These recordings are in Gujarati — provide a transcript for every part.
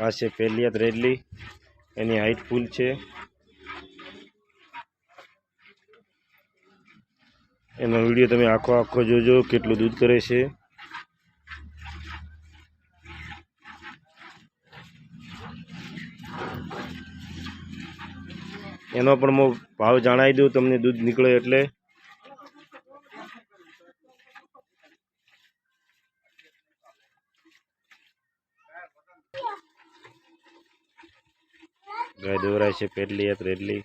આ છે પહેલિયાત રેડલી. એની હાઈટ ફૂલ છે. એનો વીડિયો તમે આખો આખો જોજો, કેટલું દૂધ કરે છે. એનો પણ હું ભાવ જણાવી દઉં, તમને દૂધ નીકળે એટલે. ગાય દોરાય છે, પેટલી યાત રેડલી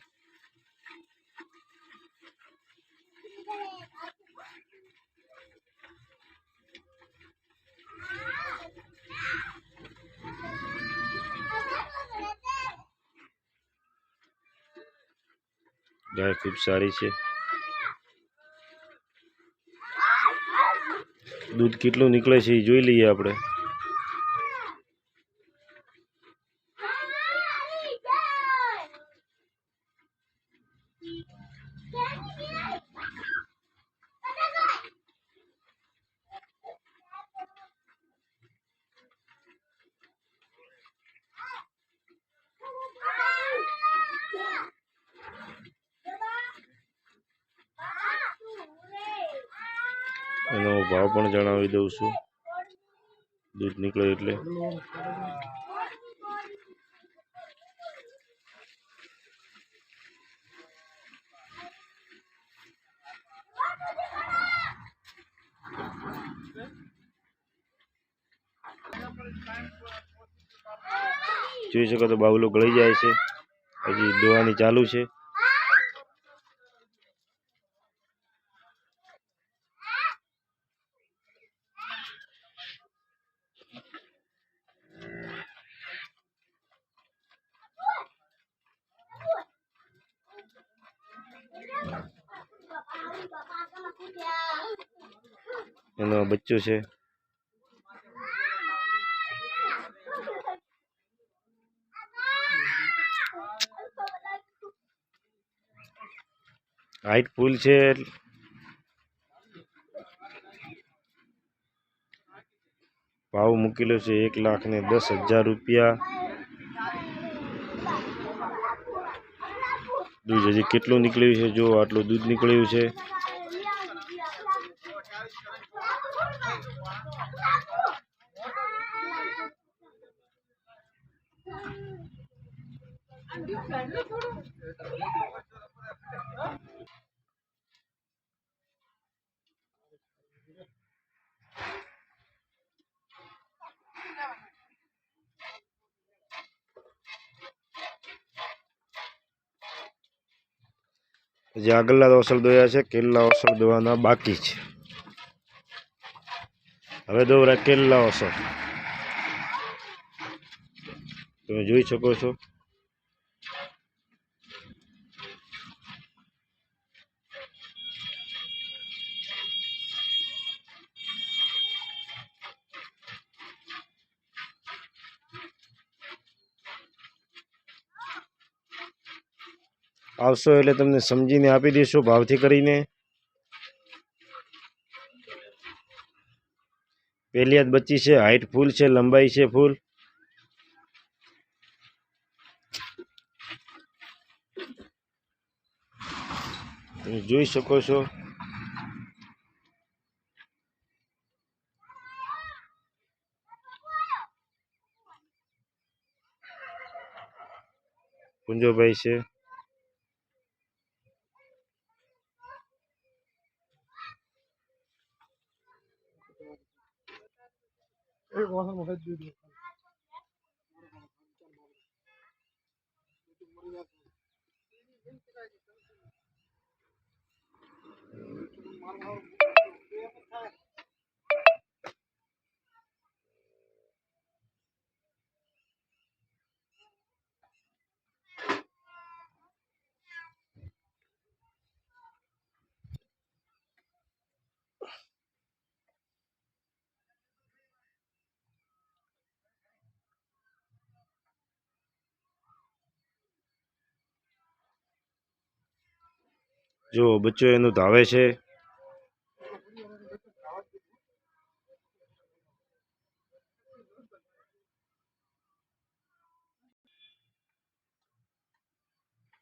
ગાય ખૂબ સારી છે. દૂધ કેટલું નીકળે છે એ જોઈ લઈએ આપણે. એનો ભાવ પણ જણાવી દઉં છું. દૂધ નીકળે એટલે. જોઈ શકો તો બાવલો ગળી જાય છે. હજી દોવાની ચાલુ છે. એનો બચ્ચો છે. હાઈટ ફૂલ છે. ભાવ મૂકેલો છે એક લાખ ને દસ હજાર રૂપિયા. દૂધ હજી કેટલું નીકળ્યું છે? જો આટલું દૂધ નીકળ્યું છે. હજી આગળના ઓસલ દોયા છે કેલ્લા ઓસલ દોવાના બાકી છે. હવે દોરા કેટલા ઓસલ તમે જોઈ શકો છો. આવશો એટલે તમને સમજીને આપી દઈશું ભાવથી કરીને. પહેલી જ બચ્ચી છે હાઈટ ફૂલ છે, લંબાઈ છે ફૂલ તમે જોઈ શકો છો. કુંજોભાઈ છે. એક વાસણ મફત જોઈ દો જો બચ્ચો એનું ધાવે છે